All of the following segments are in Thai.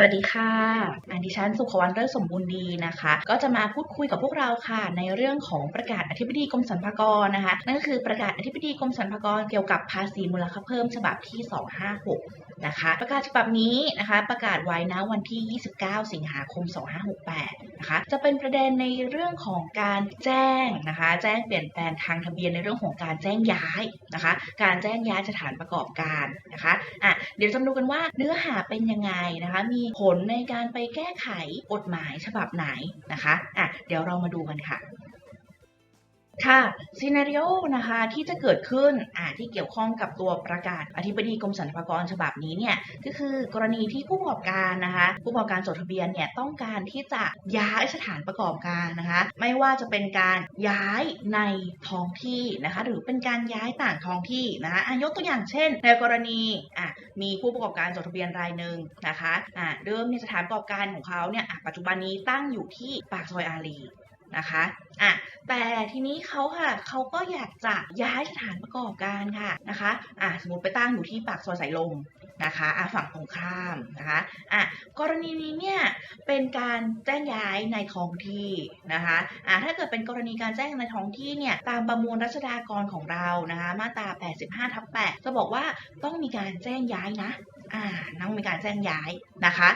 สวัสดีค่ะอันดิฉันสุขวรรณเลิศสมบูรณ์ดีนะคะ ก็จะมาพูดคุยกับพวกเราค่ะ ในเรื่องของประกาศอธิบดีกรมสรรพากรนะคะ นั่นก็คือประกาศอธิบดีกรมสรรพากรเกี่ยวกับภาษีมูลค่าเพิ่มฉบับที่ 256 นะคะ ประกาศฉบับนี้นะคะ ประกาศไว้นะวันที่ 29 สิงหาคม 2568 นะคะ จะเป็นประเด็นในเรื่องของการแจ้งนะคะ แจ้งเปลี่ยนแปลงทางทะเบียนในเรื่องของการแจ้งย้ายนะคะ การแจ้งย้ายสถานประกอบการนะคะอะเดี๋ยวจะดูกันว่าเนื้อหาเป็นยังไงนะคะ มีผลในการไปแก้ไขกฎหมายฉบับไหนนะคะอะเดี๋ยวเรามาดูกันค่ะ ค่ะซีนารีโอนะคะที่จะเกิดขึ้นอ่าที่เกี่ยวข้องกับตัวประกาศอธิบดีกรมสรรพากรฉบับนี้เนี่ยก็คือกรณีที่ผู้ประกอบการนะคะผู้ประกอบการจดทะเบียนเนี่ยต้องการที่จะย้ายสถานประกอบการนะคะไม่ว่าจะเป็นการย้ายในท้องที่นะคะหรือเป็นการย้ายต่างท้องที่นะคะะยกตัวอย่างเช่น ในกรณีอะมีผู้ประกอบการจดทะเบียนรายหนึ่งนะคะอะเดิมเนี่ยสถานประกอบการของเขาเนี่ยปัจจุบันนี้ตั้งอยู่ที่ปากซอยอารี นะคะอะแต่ทีนี้เขาค่ะเขาก็อยากจะย้ายสถานประกอบการค่ะนะคะอะสมมติไปตั้งอยู่ที่ปากซอยสายลมนะคะอะฝั่งตรงข้ามนะคะอะกรณีนี้เนี่ยเป็นการแจ้งย้ายในท้องที่นะคะอะถ้าเกิดเป็นกรณีการแจ้งในท้องที่เนี่ยตามประมวลรัชดากรของเรานะคะมาตรา 85ทับ8จะบอกว่าต้องมีการแจ้งย้ายนะอ่าต้องมีการแจ้งย้ายนะคะ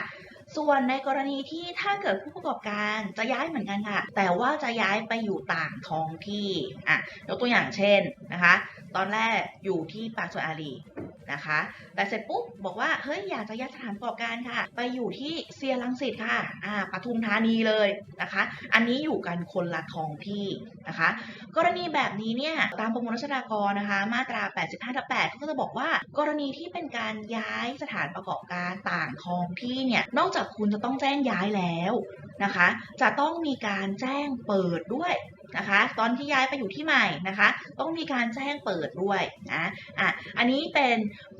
ส่วนในกรณีที่ถ้าเกิดผู้ประกอบการจะย้ายเหมือนกันค่ะ แต่ว่าจะย้ายไปอยู่ต่างท้องที่อะยกตัวอย่างเช่นนะคะ ตอนแรกอยู่ที่ปากซอยอารีนะคะ แต่เสร็จปุ๊บบอกว่าเฮ้ยอยากจะย้ายสถานประกอบการค่ะ ไปอยู่ที่เซียรังสิตค่ะอ่าปทุมธานีเลยนะคะ อันนี้อยู่กันคนละท้องที่นะคะ กรณีแบบนี้เนี่ยตามประมวลรัชดากรนะคะ มาตรา 85ทับ8เขาก็จะบอกว่า กรณีที่เป็นการย้ายสถานประกอบการต่างท้องที่เนี่ยนอกจากคุณจะต้องแจ้งย้ายแล้วนะคะ จะต้องมีการแจ้งเปิดด้วยนะคะ ตอนที่ย้ายไปอยู่ที่ใหม่นะคะ ต้องมีการแจ้งเปิดด้วยนะอะอันนี้เป็น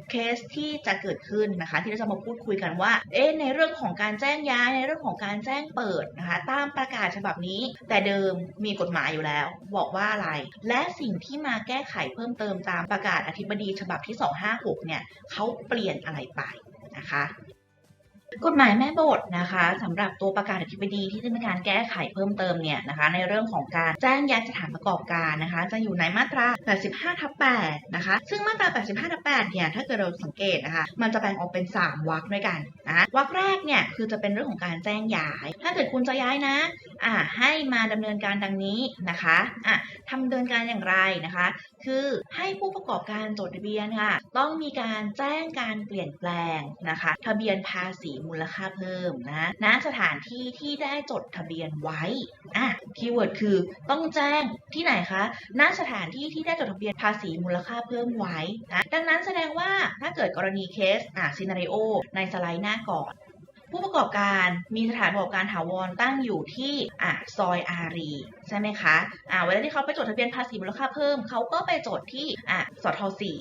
เคสที่จะเกิดขึ้นนะคะ ที่เราจะมาพูดคุยกันว่า เอ๊ะในเรื่องของการแจ้งย้ายในเรื่องของการแจ้งเปิดนะคะ ตามประกาศฉบับนี้ แต่เดิมมีกฎหมายอยู่แล้ว บอกว่าอะไร และสิ่งที่มาแก้ไขเพิ่มเติมตามประกาศอธิบดีฉบับที่ 256 เนี่ยเขาเปลี่ยนอะไรไปนะคะ กฎหมายแม่บทนะคะสำหรับตัวประกาศอธิบดีที่จะมีการแก้ไขเพิ่มเติมเนี่ยนะคะ ในเรื่องของการแจ้งย้ายสถานประกอบการนะคะ จะอยู่ในมาตรา 85ทับ8นะคะ ซึ่งมาตรา 85ทับ8เนี่ยถ้าเกิดเราสังเกตนะคะ มันจะแบ่งออกเป็น 3วรรคด้วยกันนะะวรรคแรกเนี่ยคือจะเป็นเรื่องของการแจ้งย้าย ถ้าเกิดคุณจะย้ายนะอ่าให้มาดำเนินการดังนี้นะคะอะทำดำเนินการอย่างไรนะคะ คือให้ผู้ประกอบการจดทะเบียนค่ะต้องมีการแจ้งการเปลี่ยนแปลงนะคะ ทะเบียนภาษีมูลค่าเพิ่มนะณสถานที่ที่ได้จดทะเบียนไว้อะคีย์เวิร์ดคือต้องแจ้งที่ไหนคะณสถานที่ที่ได้จดทะเบียนภาษีมูลค่าเพิ่มไว้นะดังนั้นแสดงว่าถ้าเกิดกรณีเคสอะซีนารีโอในสไลด์หน้าก่อนผู้ประกอบการมีสถานประกอบการถาวรตั้งอยู่ที่อะซอยอารีใช่ไหมคะอ่าเวลาที่เขาไปจดทะเบียนภาษีมูลค่าเพิ่มเขาก็ไปจดที่อะสทสี่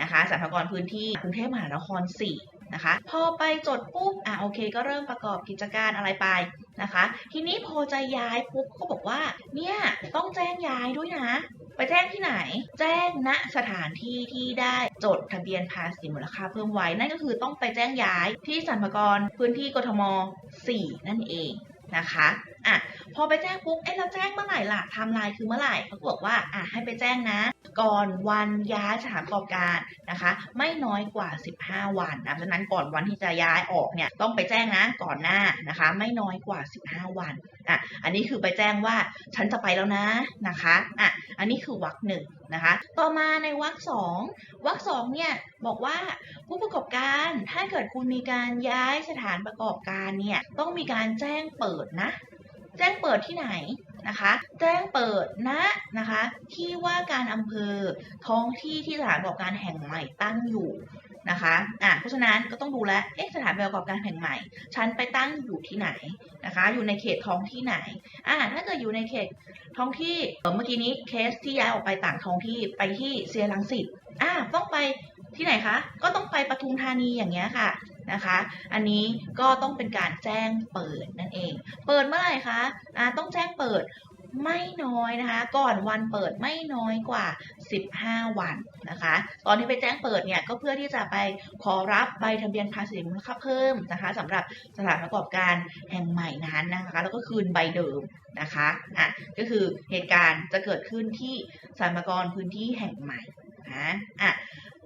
นะคะสรรพากรพื้นที่กรุงเทพมหานครสี่ นะคะ พอไปจดปุ๊บอะโอเค ก็เริ่มประกอบกิจการอะไรไปนะคะ ทีนี้พอจะย้ายปุ๊บก็บอกว่า เนี่ยต้องแจ้งย้ายด้วยนะ ไปแจ้งที่ไหน แจ้งณสถานที่ที่ได้จดทะเบียนภาษีมูลค่าเพิ่มไว้ นั่นก็คือต้องไปแจ้งย้ายที่สรรพากรพื้นที่กทม 4 นั่นเองนะคะ อะพอไปแจ้งปุ๊บเอ๊ะเราแจ้งเมื่อไหร่ล่ะไทม์ไลน์คือเมื่อไหร่เขาบอกว่าอะให้ไปแจ้งนะ ก่อนวันย้ายสถานประกอบการนะคะ ไม่น้อยกว่า 15 วันนะเพราะฉะนั้นก่อนวันที่จะย้ายออกเนี่ยต้องไปแจ้งนะก่อนหน้านะคะ ไม่น้อยกว่า 15 วันอะอันนี้คือไปแจ้งว่าฉันจะไปแล้วนะนะคะอะอันนี้คือวรรคหนึ่งนะคะ ต่อมาในวรรคสองวรรคสองเนี่ยบอกว่าผู้ประกอบการถ้าเกิดคุณมีการย้ายสถานประกอบการเนี่ยต้องมีการแจ้งเปิดนะ แจ้งเปิดที่ไหนนะคะ แจ้งเปิดณนะคะ ที่ว่าการอำเภอท้องที่ที่สถานประกอบการแห่งใหม่ตั้งอยู่นะคะ อะ เพราะฉะนั้นก็ต้องดูแล เอ๊ะ สถานประกอบการแห่งใหม่ ฉันไปตั้งอยู่ที่ไหนนะคะ อยู่ในเขตท้องที่ไหน อะ ถ้าเกิดอยู่ในเขตท้องที่ เมื่อกี้นี้เคสที่ย้ายออกไปต่างท้องที่ไปที่เซียรังสิต อะ ต้องไปที่ไหนคะ ก็ต้องไปปทุมธานีอย่างเงี้ยค่ะ นะคะ อันนี้ก็ต้องเป็นการแจ้งเปิดนั่นเอง เปิดเมื่อไหร่คะอ่าต้องแจ้งเปิดไม่น้อยนะคะ ก่อนวันเปิดไม่น้อยกว่า 15 วันนะคะ ตอนที่ไปแจ้งเปิดเนี่ยก็เพื่อที่จะไปขอรับใบทะเบียนภาษีมูลค่าเพิ่มนะคะสำหรับสถานประกอบการแห่งใหม่นั้นนะคะ แล้วก็คืนใบเดิมนะคะอะก็คือเหตุการณ์จะเกิดขึ้นที่สรรพากรพื้นที่แห่งใหม่นะอะ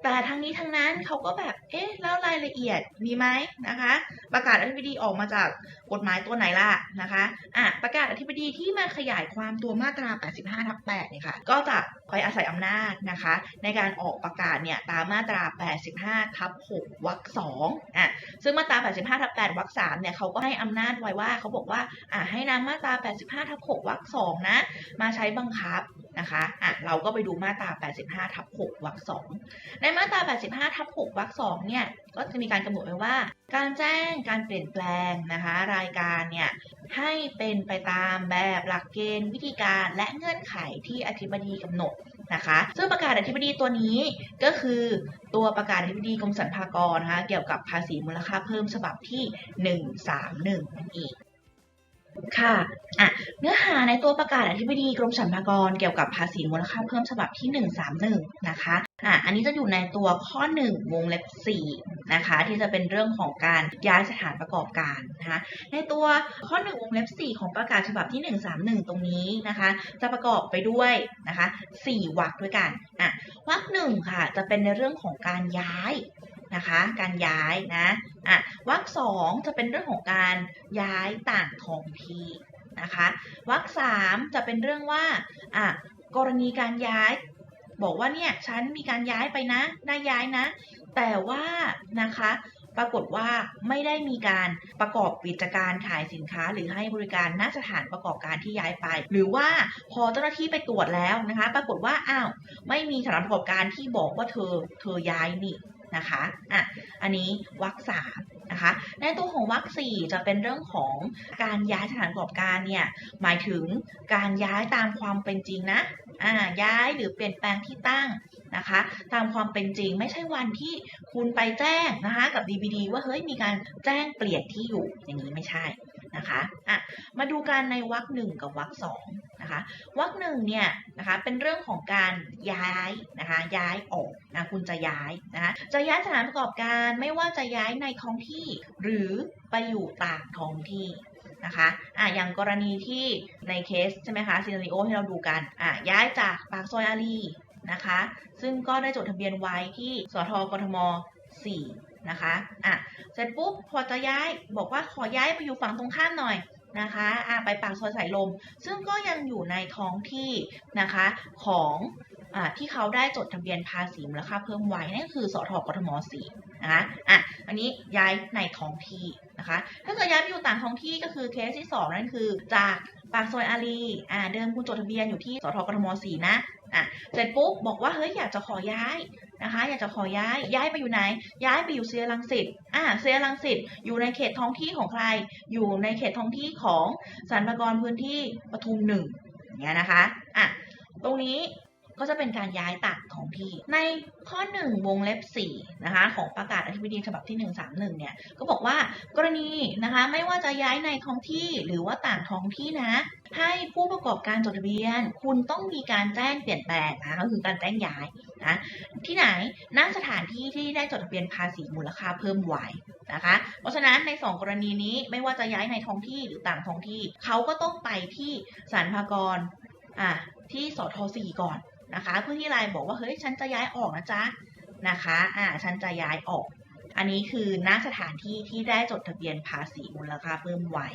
แต่ทั้งนี้ทั้งนั้นเขาก็แบบ เอ๊ะ แล้วรายละเอียดมีไหมนะคะ ประกาศอธิบดีออกมาจากกฎหมายตัวไหนล่ะนะคะอะประกาศอธิบดีที่มาขยายความตัวมาตรา 85ทับ8เนี่ยค่ะ ก็จะไปอาศัยอำนาจนะคะ ในการออกประกาศเนี่ยตามมาตรา 85ทับ6วรรค2อะ ซึ่งมาตรา 85ทับ8วรรค3เนี่ยเขาก็ให้อำนาจไว้ว่าเขาบอกว่า อะให้นำมาตรา 85ทับ6วรรค2นะ มาใช้บังคับนะคะอะเราก็ไปดูมาตรา 85 ทับ 6 วรรค 2 ในมาตรา 85 ทับ 6 วรรค 2 เนี่ย ก็จะมีการกำหนดไว้ว่า การแจ้งการเปลี่ยนแปลงนะคะ รายการเนี่ย ให้เป็นไปตามแบบหลักเกณฑ์ วิธีการและเงื่อนไขที่อธิบดีกำหนดนะคะ ซึ่งประกาศอธิบดีตัวนี้ก็คือตัวประกาศอธิบดีกรมสรรพากรนะคะ เกี่ยวกับภาษีมูลค่าเพิ่มฉบับที่ 131นั่นเอง ค่ะอะเนื้อหาในตัวประกาศอธิบดีกรมสรรพากรเกี่ยวกับภาษีมูลค่าเพิ่มฉบับที่ 131 นะคะอะอันนี้จะอยู่ในตัวข้อ 1 วงเล็บ4นะคะ ที่จะเป็นเรื่องของการย้ายสถานประกอบการนะคะ ในตัวข้อ 1 วงเล็บ 4 ของประกาศฉบับที่ 131 ตรงนี้นะคะ จะประกอบไปด้วยนะคะ 4วรรคด้วยกันอะวรรคหนึ่งค่ะ จะเป็นในเรื่องของการย้าย นะคะ การย้ายนะอะวรรคสองจะเป็นเรื่องของการย้ายต่างท้องที่นะคะวรรคสามจะเป็นเรื่องว่าอะกรณีการย้าย บอกว่าเนี่ยฉันมีการย้ายไปนะได้ย้ายนะ แต่ว่านะคะปรากฏว่าไม่ได้มีการประกอบกิจการขายสินค้า หรือให้บริการณสถานประกอบการที่ย้ายไป หรือว่าพอเจ้าหน้าที่ไปตรวจแล้วนะคะ ปรากฏว่าอ้าวไม่มีสถานประกอบการที่บอกว่าเธอเธอย้ายนี่ นะคะอะอันนี้วรรคสามนะคะในตัวของวรรคสี่จะเป็นเรื่องของการย้ายสถานประกอบการเนี่ยหมายถึงการย้ายตามความเป็นจริงนะอ่าย้ายหรือเปลี่ยนแปลงที่ตั้งนะคะตามความเป็นจริงไม่ใช่วันที่คุณไปแจ้งนะคะกับ DBD ว่าเฮ้ยมีการแจ้งเปลี่ยนที่อยู่อย่างนี้ไม่ใช่ นะคะอะมาดูกันในวรรคหนึ่งกับวรรคสองนะคะวรรคหนึ่งเนี่ยนะคะเป็นเรื่องของการย้ายนะคะย้ายออกนะคุณจะย้ายนะคะจะย้ายสถานประกอบการไม่ว่าจะย้ายในท้องที่หรือไปอยู่ต่างท้องที่นะคะอะอย่างกรณีที่ในเคสใช่ไหมคะซีนารีโอที่เราดูกันอะย้ายจากปากซอยอารีนะคะ ซึ่งก็ได้จดทะเบียนไว้ที่สทกทม 4 นะคะอะเสร็จปุ๊บพอจะย้ายบอกว่าขอย้ายไปอยู่ฝั่งตรงข้ามหน่อยนะคะอะไปปากซอยสายลม ซึ่งก็ยังอยู่ในท้องที่นะคะของอ่าที่เขาได้จดทะเบียนภาษีมูลค่าเพิ่มไว้นั่นคือสทกทม4นะคะอะอันนี้ย้ายในท้องที่นะคะ ถ้าเกิดย้ายไปอยู่ต่างท้องที่ก็คือเคสที่ 2 นั่นคือจาก ปากซอยอารีอ่าเดิมคุณจดทะเบียนอยู่ที่สทกทม4นะอะเสร็จปุ๊บบอกว่าเฮ้ยอยากจะขอย้ายนะคะ อยากจะขอย้ายย้ายไปอยู่ไหน ย้ายไปอยู่เซียรังสิตอ่าเซียรังสิตอยู่ในเขตท้องที่ของใคร อยู่ในเขตท้องที่ของสรรพากรพื้นที่ปทุมหนึ่งอย่างเงี้ยนะคะอะตรงนี้ ก็จะเป็นการย้ายต่างท้องที่ ในข้อ 1 วงเล็บ4นะคะของประกาศอธิบดีฉบับที่ 131เนี่ยก็บอกว่ากรณีนะคะไม่ว่าจะย้ายในท้องที่หรือว่าต่างท้องที่นะ ให้ผู้ประกอบการจดทะเบียน คุณต้องมีการแจ้งเปลี่ยนแปลงนะก็คือการแจ้งย้ายนะที่ไหนณสถานที่ที่ได้จดทะเบียนภาษีมูลค่าเพิ่มไว้นะคะ เพราะฉะนั้นใน 2 กรณีนี้ไม่ว่าจะย้ายในท้องที่หรือต่างท้องที่เขาก็ต้องไปที่สรรพากรอะที่สท4ก่อน นะคะ เพื่อที่ไลน์บอกว่าเฮ้ยฉันจะย้ายออกนะจ๊ะนะคะอ่าฉันจะย้ายออก อันนี้คือณสถานที่ที่ได้จดทะเบียนภาษีมูลค่าเพิ่มไว้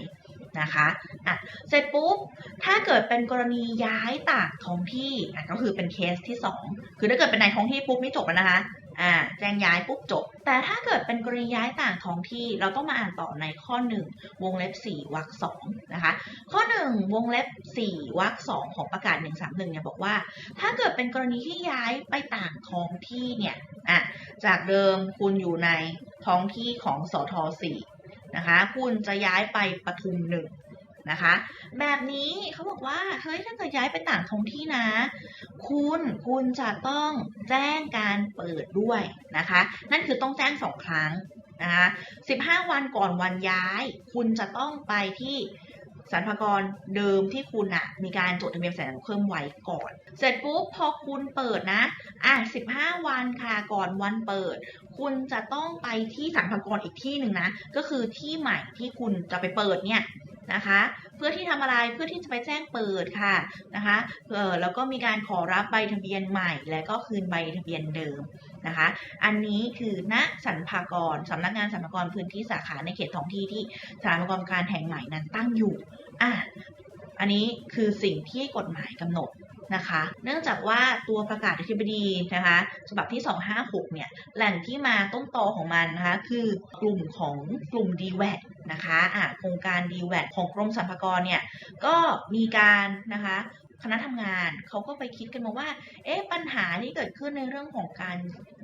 นะคะอะเสร็จปุ๊บ ถ้าเกิดเป็นกรณีย้ายต่างท้องที่อะก็คือเป็นเคสที่ 2 คือถ้าเกิดเป็นในท้องที่ปุ๊บนี่จบแล้วนะคะ อ่าแจ้งย้ายปุ๊บจบ แต่ถ้าเกิดเป็นกรณีย้ายต่างท้องที่เราต้องมาอ่านต่อในข้อ 1 วงเล็บ 4วรรค2นะคะ ข้อ 1 วงเล็บ 4วรรค2ของประกาศ 131เนี่ยบอกว่า ถ้าเกิดเป็นกรณีที่ย้ายไปต่างท้องที่เนี่ยอะจากเดิมคุณอยู่ในท้องที่ของสท4นะคะ คุณจะย้ายไปปทุมหนึ่ง นะคะ แบบนี้เขาบอกว่าเฮ้ยถ้าเกิดย้ายไปต่างท้องที่นะ คุณคุณจะต้องแจ้งการเปิดด้วยนะคะ นั่นคือต้องแจ้งสองครั้งนะคะ15วันก่อนวันย้าย คุณจะต้องไปที่สรรพากรเดิมที่คุณอะมีการจดทะเบียนสรรพากรเพิ่มไว้ก่อน เสร็จปุ๊บพอคุณเปิดนะ อะ15วันค่ะก่อนวันเปิด คุณจะต้องไปที่สรรพากรอีกที่หนึ่งนะ ก็คือที่ใหม่ที่คุณจะไปเปิดเนี่ย นะคะ เพื่อที่ทำอะไรเพื่อที่จะไปแจ้งเปิดค่ะนะคะเออแล้วก็มีการขอรับใบทะเบียนใหม่ และก็คืนใบทะเบียนเดิมนะคะ อันนี้คือณสรรพากรสำนักงานสรรพากรพื้นที่สาขาในเขตท้องที่ที่สถานประกอบการแห่งใหม่นั้นตั้งอยู่อะอันนี้คือสิ่งที่กฎหมายกำหนด นะคะ เนื่องจากว่าตัวประกาศอธิบดีนะคะฉบับที่ 256 เนี่ย แหล่งที่มาต้นตอของมันนะคะ คือกลุ่มของกลุ่ม d w a t นะคะอะโครงการ d w a t ของกรมสรรพากรเนี่ย ก็มีการนะคะคณะทำงานเขาก็ไปคิดกันมาว่า เอ๊ะปัญหาที่เกิดขึ้นในเรื่องของการ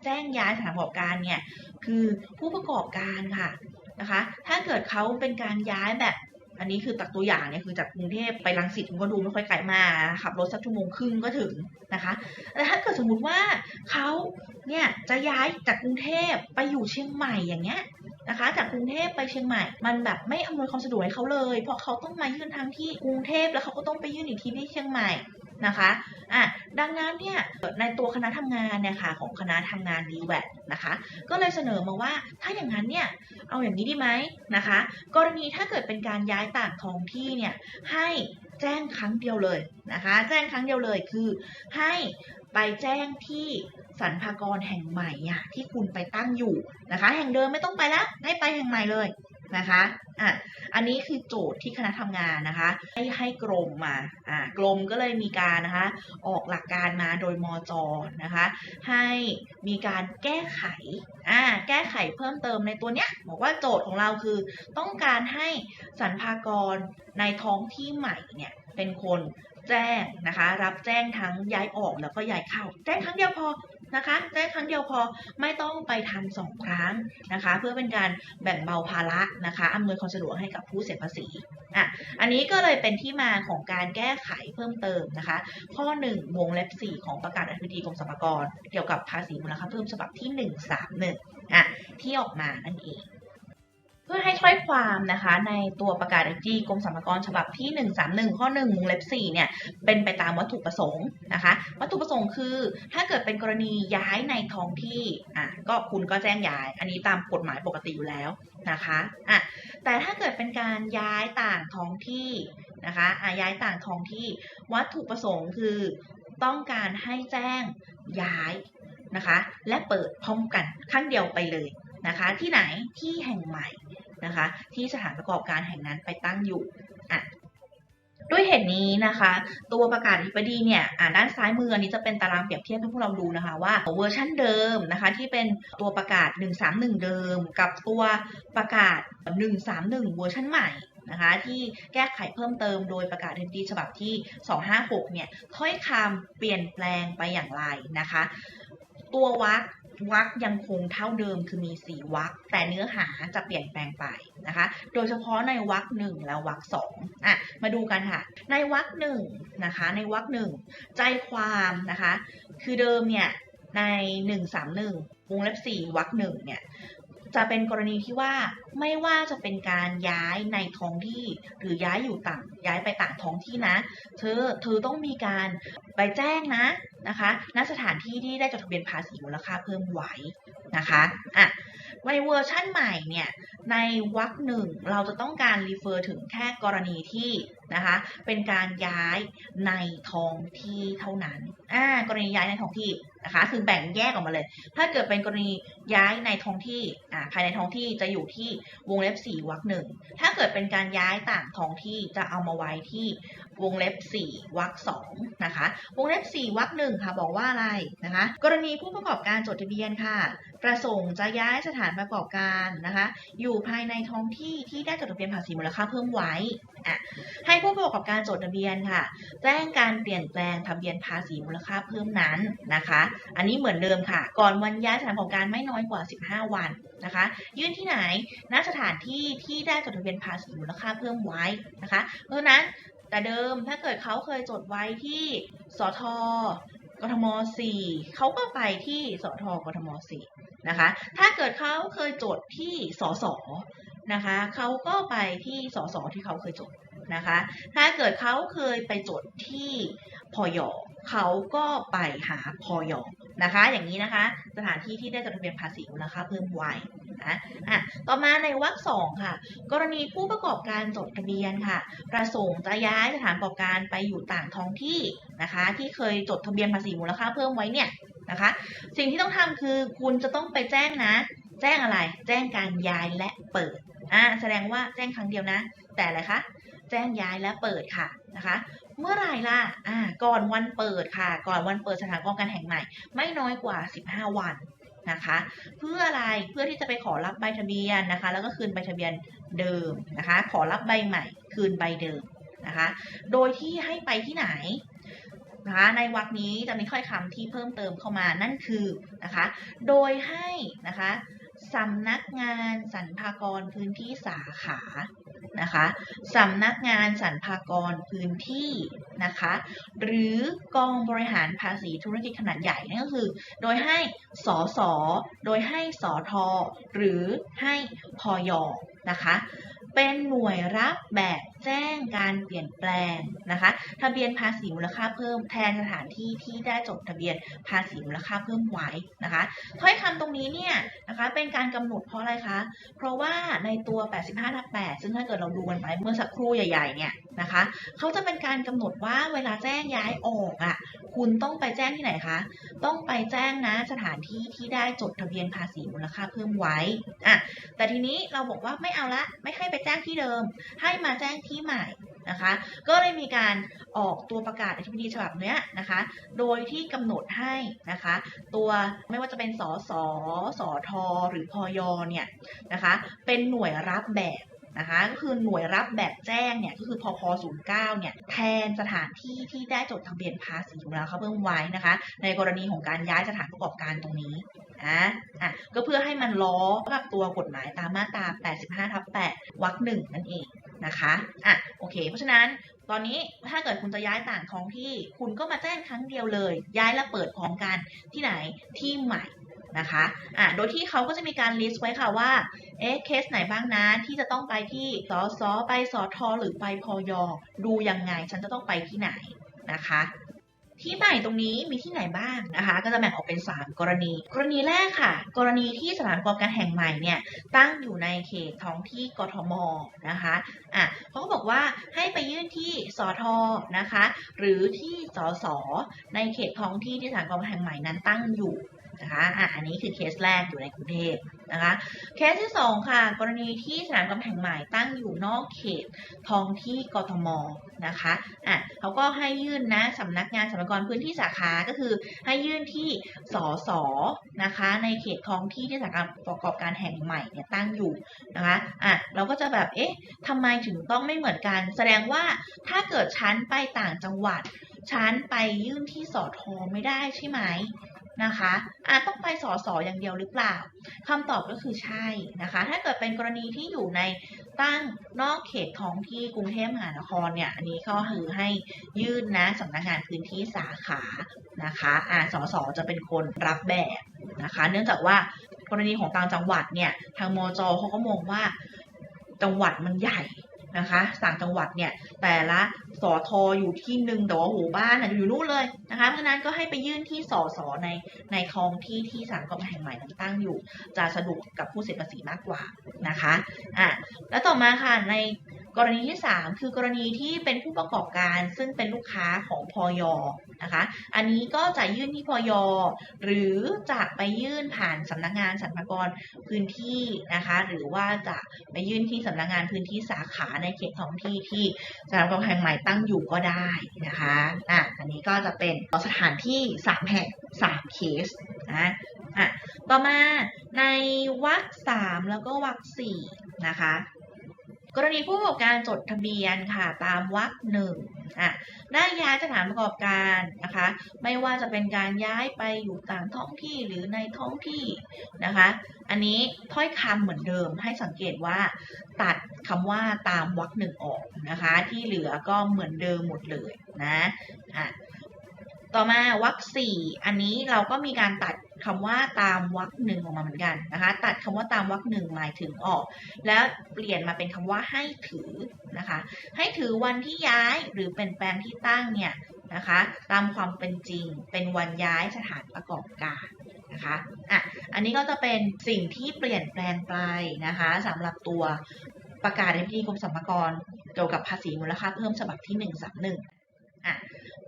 แจ้งย้ายสถานประกอบการเนี่ย คือผู้ประกอบการค่ะนะคะ ถ้าเกิดเขาเป็นการย้ายแบบ อันนี้คือตักตัวอย่างเนี่ยคือจากกรุงเทพไปรังสิตมันก็ดูไม่ค่อยไกลมาขับรถสักชั่วโมงครึ่งก็ถึงนะคะแต่ถ้าเกิดสมมุติว่าเขาเนี่ยจะย้ายจากกรุงเทพไปอยู่เชียงใหม่อย่างเงี้ยนะคะ จากกรุงเทพไปเชียงใหม่ มันแบบไม่อำนวยความสะดวกให้เขาเลย เพราะเขาต้องมายื่นทางที่กรุงเทพแล้วเขาก็ต้องไปยื่นอีกทีที่เชียงใหม่ นะคะอะดังนั้นเนี่ยในตัวคณะทำงานเนี่ยค่ะของคณะทำงาน d w a t นะคะก็เลยเสนอมาว่าถ้าอย่างนั้นเนี่ยเอาอย่างนี้ดีไหมนะคะ กรณีถ้าเกิดเป็นการย้ายต่างท้องที่เนี่ยให้แจ้งครั้งเดียวเลยนะคะ แจ้งครั้งเดียวเลยคือให้ไปแจ้งที่สรรพากรแห่งใหม่ที่คุณไปตั้งอยู่นะคะ แห่งเดิมไม่ต้องไปแล้วให้ไปแห่งใหม่เลย นะคะอะอันนี้คือโจทย์ที่คณะทำงานนะคะ ให้ให้กรมมาอ่ากรมก็เลยมีการนะคะออกหลักการมาโดยมจนะคะ ให้มีการแก้ไขอ่าแก้ไขเพิ่มเติมในตัวเนี้ยบอกว่าโจทย์ของเราคือต้องการให้สรรพากรในท้องที่ใหม่เนี่ยเป็นคนแจ้งนะคะ รับแจ้งทั้งย้ายออกแล้วก็ย้ายเข้า แจ้งครั้งเดียวพอ นะคะแจ้งครั้งเดียวพอไม่ต้องไปทำสองครั้งนะคะ เพื่อเป็นการแบ่งเบาภาระนะคะอำนวยความสะดวกให้กับผู้เสียภาษีอะอันนี้ก็เลยเป็นที่มาของการแก้ไขเพิ่มเติมนะคะ ข้อ 1 วงเล็บ 4 ของประกาศอธิบดีกรมสรรพากรเกี่ยวกับภาษีมูลค่าเพิ่มฉบับที่ 131อะที่ออกมานั่นเอง เพื่อให้ถ้อยความนะคะในตัวประกาศอธิบดีกรมสรรพากรฉบับที่ 131 ข้อ1วงเล็บ4เนี่ยเป็นไปตามวัตถุประสงค์นะคะ วัตถุประสงค์คือ ถ้าเกิดเป็นกรณีย้ายในท้องที่อะก็คุณก็แจ้งย้าย อันนี้ตามกฎหมายปกติอยู่แล้วนะคะอะแต่ถ้าเกิดเป็นการย้ายต่างท้องที่นะคะอะย้ายต่างท้องที่ วัตถุประสงค์คือต้องการให้แจ้งย้ายนะคะ และเปิดพร้อมกันครั้งเดียวไปเลย นะคะ ที่ไหนที่แห่งใหม่นะคะ ที่สถานประกอบการแห่งนั้นไปตั้งอยู่อะด้วยเหตุนี้นะคะ ตัวประกาศอธิบดีเนี่ยอ่าด้านซ้ายมืออันนี้จะเป็นตารางเปรียบเทียบให้พวกเราดูนะคะว่าเวอร์ชันเดิมนะคะ ที่เป็นตัวประกาศ 131 เดิม กับตัวประกาศ 131 เวอร์ชันใหม่นะคะ ที่แก้ไขเพิ่มเติมโดยประกาศอธิบดีฉบับที่ 256 เนี่ยถ้อยคำเปลี่ยนแปลงไปอย่างไรนะคะ ตัววรรค วักยังคงเท่าเดิมคือมี 4วักแต่เนื้อหาจะเปลี่ยนแปลงไปนะคะ โดยเฉพาะในวักหนึ่งและวักสองอะมาดูกันค่ะ ในวักหนึ่งนะคะ ในวักหนึ่งใจความนะคะ คือเดิมเนี่ยใน 131วงเล็บ4วักหนึ่งเนี่ย จะเป็นกรณีที่ว่าไม่ว่าจะเป็นการย้ายในท้องที่ หรือย้ายอยู่ต่างย้ายไปต่างท้องที่นะ เธอเธอต้องมีการไปแจ้งนะนะคะณสถานที่ที่ได้จดทะเบียนภาษีมูลค่าเพิ่มไว้นะคะอะในเวอร์ชั่นใหม่เนี่ยในวรรคหนึ่งเราจะต้องการรีเฟอร์ถึงแค่กรณีที่นะคะเป็นการย้ายในท้องที่เท่านั้นอ่ากรณีย้ายในท้องที่ นะคะ คือแบ่งแยกออกมาเลย ถ้าเกิดเป็นกรณีย้ายในท้องที่อ่าภายในท้องที่จะอยู่ที่วงเล็บ 4วรรคหนึ่ง ถ้าเกิดเป็นการย้ายต่างท้องที่จะเอามาไว้ที่วงเล็บ 4วรรคสองนะคะ วงเล็บ 4วรรคหนึ่งค่ะบอกว่าอะไรนะคะ กรณีผู้ประกอบการจดทะเบียนค่ะ ประสงค์จะย้ายสถานประกอบการนะคะ อยู่ภายในท้องที่ที่ได้จดทะเบียนภาษีมูลค่าเพิ่มไว้อะให้ผู้ประกอบการจดทะเบียนค่ะ แจ้งการเปลี่ยนแปลงทะเบียนภาษีมูลค่าเพิ่มนั้นนะคะ อันนี้เหมือนเดิมค่ะ ก่อนวันย้ายสถานประกอบการไม่น้อยกว่า 15 วันนะคะ ยื่นที่ไหนณสถานที่ที่ได้จดทะเบียนภาษีมูลค่าเพิ่มไว้นะคะ เพราะฉะนั้นแต่เดิมถ้าเกิดเขาเคยจดไว้ที่สทกทม 4 เขาก็ไปที่สทกทม 4 นะคะ ถ้าเกิดเขาเคยจดที่สสนะคะเขาก็ไปที่สสที่เขาเคยจดนะคะ ถ้าเกิดเขาเคยไปจดที่พยเขาก็ไปหาพยนะคะ อย่างนี้นะคะ สถานที่ที่ได้จดทะเบียนภาษีมูลค่าเพิ่มไว้นะอะต่อมาในวรรคสองค่ะ กรณีผู้ประกอบการจดทะเบียนค่ะ ประสงค์จะย้ายสถานประกอบการไปอยู่ต่างท้องที่นะคะ ที่เคยจดทะเบียนภาษีมูลค่าเพิ่มไว้เนี่ย นะคะ สิ่งที่ต้องทำคือคุณจะต้องไปแจ้งนะ แจ้งอะไร แจ้งการย้ายและเปิดอ่าแสดงว่าแจ้งครั้งเดียวนะ แต่อะไรคะแจ้งย้ายและเปิดค่ะนะคะ เมื่อไหร่ล่ะอ่าก่อนวันเปิดค่ะ ก่อนวันเปิดสถานกอบการแห่งใหม่ ไม่น้อยกว่า 15 วันนะคะ เพื่ออะไรเพื่อที่จะไปขอรับใบทะเบียนนะคะ แล้วก็คืนใบทะเบียนเดิมนะคะ ขอรับใบใหม่ คืนใบเดิมนะคะ โดยที่ให้ไปที่ไหน นะคะในวรรคนี้จะมีถ้อยคำที่เพิ่มเติมเข้ามานั่นคือนะคะ โดยให้นะคะ สำนักงานสรรพากรพื้นที่สาขานะคะสำนักงานสรรพากรพื้นที่นะคะ หรือกองบริหารภาษีธุรกิจขนาดใหญ่นั่นก็คือ โดยให้สอสอโดยให้สอทอหรือให้พอยอนะคะเป็นหน่วยรับแบบแจ้งการเปลี่ยนแปลงนะคะ ทะเบียนภาษีมูลค่าเพิ่มแทนสถานที่ที่ได้จดทะเบียนภาษีมูลค่าเพิ่มไว้นะคะถ้อยคำตรงนี้เนี่ยนะคะเป็นการกำหนดเพราะอะไรคะ เพราะว่าในตัว 85ทับ8ซึ่งถ้าเกิดเราดูกันไปเมื่อสักครู่ใหญ่ๆเนี่ยนะคะเขาจะเป็นการกำหนดว่าเวลาแจ้งย้ายออกอะคุณต้องไปแจ้งที่ไหนคะ ต้องไปแจ้งนะสถานที่ที่ได้จดทะเบียนภาษีมูลค่าเพิ่มไว้อะแต่ทีนี้เราบอกว่าไม่เอาละ ไม่ให้ไปแจ้งที่เดิม ให้มาแจ้งที่ใหม่นะคะ ก็เลยมีการออกตัวประกาศอธิบดีฉบับเนี้ยนะคะ โดยที่กำหนดให้นะคะ ตัวไม่ว่าจะเป็นสสสทหรือพยเนี่ยนะคะเป็นหน่วยรับแบบนะคะก็คือหน่วยรับแบบแจ้งเนี่ยก็คือพพ09เนี่ยแทนสถานที่ที่ได้จดทะเบียนภาษีมูลค่าเพิ่มไว้นะคะ ในกรณีของการย้ายสถานประกอบการตรงนี้นะอะก็เพื่อให้มันล้อกับตัวกฎหมายตามมาตรา 85ทับ8วรรคหนึ่งนั่นเอง นะคะอะโอเค เพราะฉะนั้นตอนนี้ถ้าเกิดคุณจะย้ายต่างท้องที่ คุณก็มาแจ้งครั้งเดียวเลย ย้ายและเปิดพร้อมกันที่ไหนที่ใหม่นะคะอะโดยที่เขาก็จะมีการลิสต์ไว้ค่ะว่า เอ๊ะ เคสไหนบ้างนะ ที่จะต้องไปที่สสไปสอทหรือไปพยดูยังไง ฉันจะต้องไปที่ไหนนะคะ ที่ใหม่ตรงนี้มีที่ไหนบ้างนะคะ ก็จะแบ่งออกเป็น 3 กรณี กรณีแรกค่ะ กรณีที่สถานประกอบการแห่งใหม่เนี่ยตั้งอยู่ในเขตท้องที่กทมนะคะอะเขาก็บอกว่าให้ไปยื่นที่สทนะคะ หรือที่สสในเขตท้องที่ที่สถานประกอบการแห่งใหม่นั้นตั้งอยู่นะคะอะอันนี้คือเคสแรกอยู่ในกรุงเทพ นะคะ เคสที่ 2 ค่ะ กรณีที่สนามกำแพงใหม่ตั้งอยู่นอกเขตท้องที่กทมนะคะอะเขาก็ให้ยื่นนะสำนักงานสรรพากรพื้นที่สาขาก็คือ ให้ยื่นที่สสนะคะ ในเขตท้องที่ที่สถานประกอบการแห่งใหม่เนี่ยตั้งอยู่นะคะอะเราก็จะแบบเอ๊ะทำไมถึงต้องไม่เหมือนกัน แสดงว่าถ้าเกิดชั้นไปต่างจังหวัดชั้นไปยื่นที่สอทอไม่ได้ใช่ไหม นะคะอาจต้องไปสอสออย่างเดียวหรือเปล่าคำตอบก็คือใช่นะคะ ถ้าเกิดเป็นกรณีที่อยู่ในตั้งนอกเขตท้องที่กรุงเทพมหานครเนี่ยอันนี้ก็คือให้ยื่นนะสำนักงานพื้นที่สาขานะคะอ่าสอสอจะเป็นคนรับแบบนะคะ เนื่องจากว่ากรณีของต่างจังหวัดเนี่ยทางมจเขาก็มองว่าจังหวัดมันใหญ่ นะคะต่างจังหวัดเนี่ยแต่ละสอทออยู่ที่หนึ่งแต่ว่าหูบ้านน่ะอยู่นู่นเลยนะคะเพราะฉะนั้นก็ให้ไปยื่นที่สอสอในในท้องที่ที่สารกรมแห่งใหม่ตั้งอยู่ จะสะดวกกับผู้เสียภาษีมากกว่านะคะอะแล้วต่อมาค่ะใน กรณีที่ 3 คือกรณีที่เป็นผู้ประกอบการซึ่งเป็นลูกค้าของพอยนะคะ อันนี้ก็จะยื่นที่พอยหรือจะไปยื่นผ่านสำนักงานสรรพากรพื้นที่นะคะ หรือว่าจะไปยื่นที่สำนักงานพื้นที่สาขาในเขตท้องที่ที่สถานประกอบการแห่งใหม่ตั้งอยู่ก็ได้นะคะอะอันนี้ก็จะเป็นสถานที่ 3 แห่ง 3 เคสนะอะต่อมาในวรรคสามแล้วก็วรรคสี่นะคะ กรณีผู้ประกอบการจดทะเบียนค่ะตามวรรคหนึ่งอะได้ย้ายสถานประกอบการนะคะ ไม่ว่าจะเป็นการย้ายไปอยู่ต่างท้องที่หรือในท้องที่นะคะ อันนี้ถ้อยคำเหมือนเดิมให้สังเกตว่า ตัดคำว่าตามวรรคหนึ่งออกนะคะ ที่เหลือก็เหมือนเดิมหมดเลยนะอะ ต่อมาวรรคสี่อันนี้เราก็มีการตัดคำว่าตามวรรคหนึ่งออกมาเหมือนกันนะคะ ตัดคำว่าตามวรรคหนึ่งหมายถึงออก แล้วเปลี่ยนมาเป็นคำว่าให้ถือนะคะ ให้ถือวันที่ย้ายหรือเปลี่ยนแปลงที่ตั้งเนี่ยนะคะ ตามความเป็นจริงเป็นวันย้ายสถานประกอบการนะคะอะอันนี้ก็จะเป็นสิ่งที่เปลี่ยนแปลงไปนะคะสำหรับตัวประกาศในพิธีกรมสรรพากรเกี่ยวกับภาษีมูลค่าเพิ่มฉบับที่ 131อะ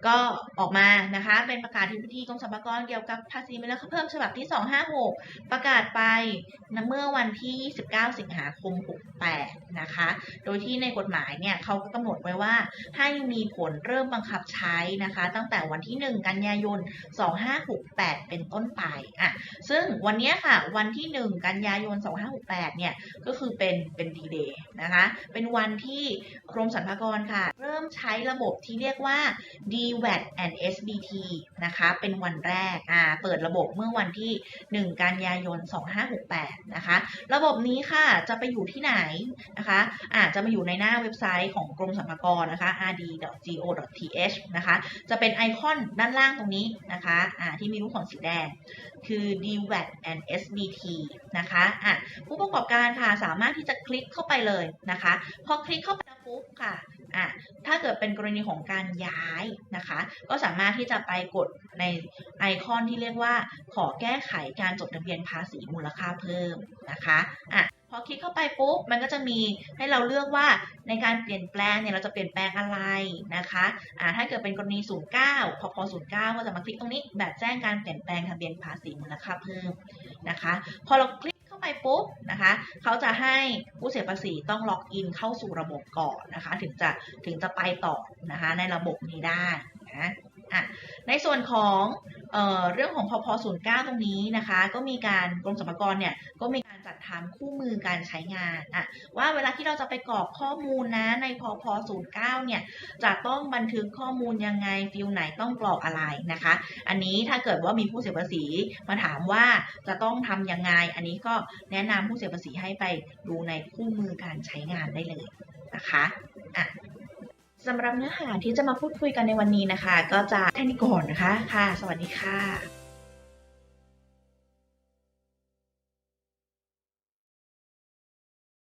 ก็ออกมานะคะ เป็นประกาศที่พิธีกรมสรรพากรเกี่ยวกับภาษีมูลค่าเพิ่มฉบับที่ 256 ประกาศไปนะเมื่อวันที่ 29 สิงหาคม 68 นะคะ โดยที่ในกฎหมายเนี่ยเขาก็กำหนดไว้ว่าให้มีผลเริ่มบังคับใช้นะคะ ตั้งแต่วันที่ 1 กันยายน 2568 เป็นต้นไปอะซึ่งวันนี้ค่ะ วันที่ 1 กันยายน 2568 เนี่ยก็คือเป็นเป็นดีเดย์นะคะ เป็นวันที่กรมสรรพากรค่ะ เริ่มใช้ระบบที่เรียกว่า DWAT and SBT นะคะ เป็นวันแรกอ่าเปิดระบบเมื่อวันที่ 1 กันยายน 2568 นะคะ ระบบนี้ค่ะจะไปอยู่ที่ไหนนะคะอาจจะมาอยู่ในหน้าเว็บไซต์ของกรมสรรพากรนะคะ rd.go.th นะคะ จะเป็นไอคอนด้านล่างตรงนี้นะคะอ่าที่มีรูปของสีแดง คือ DWAT and SBT นะคะอะผู้ประกอบการค่ะสามารถที่จะคลิกเข้าไปเลยนะคะ พอคลิกเข้าไปแล้วปุ๊บค่ะ อะถ้าเกิดเป็นกรณีของการย้ายนะคะ ก็สามารถที่จะไปกดในไอคอนที่เรียกว่าขอแก้ไขการจดทะเบียนภาษีมูลค่าเพิ่มนะคะอะพอคลิกเข้าไปปุ๊บมันก็จะมีให้เราเลือกว่าในการเปลี่ยนแปลงเนี่ยเราจะเปลี่ยนแปลงอะไรนะคะอ่าถ้าเกิดเป็นกรณี 09 พอพอ09 ก็จะมาคลิกตรงนี้แบบแจ้งการเปลี่ยนแปลงทะเบียนภาษีมูลค่าเพิ่มนะคะ พอเราคลิก ไปปุ๊บนะคะเขาจะให้ผู้เสียภาษีต้องล็อกอินเข้าสู่ระบบก่อนนะคะ ถึงจะถึงจะไปต่อนะคะในระบบนี้ได้นะอะในส่วนของเออเรื่องของพพ09 ตรงนี้นะคะ ก็มีการกรมสรรพากรเนี่ยก็มี จัดทำคู่มือการใช้งานอะว่าเวลาที่เราจะไปกรอกข้อมูลนะในพพ09เนี่ยจะต้องบันทึกข้อมูลยังไงฟิลไหนต้องกรอกอะไรนะคะ อันนี้ถ้าเกิดว่ามีผู้เสียภาษีมาถามว่าจะต้องทำยังไง อันนี้ก็แนะนำผู้เสียภาษีให้ไปดูในคู่มือการใช้งานได้เลยนะคะอะสำหรับเนื้อหาที่จะมาพูดคุยกันในวันนี้นะคะ ก็จะแค่นี้ก่อนนะคะค่ะ สวัสดีค่ะ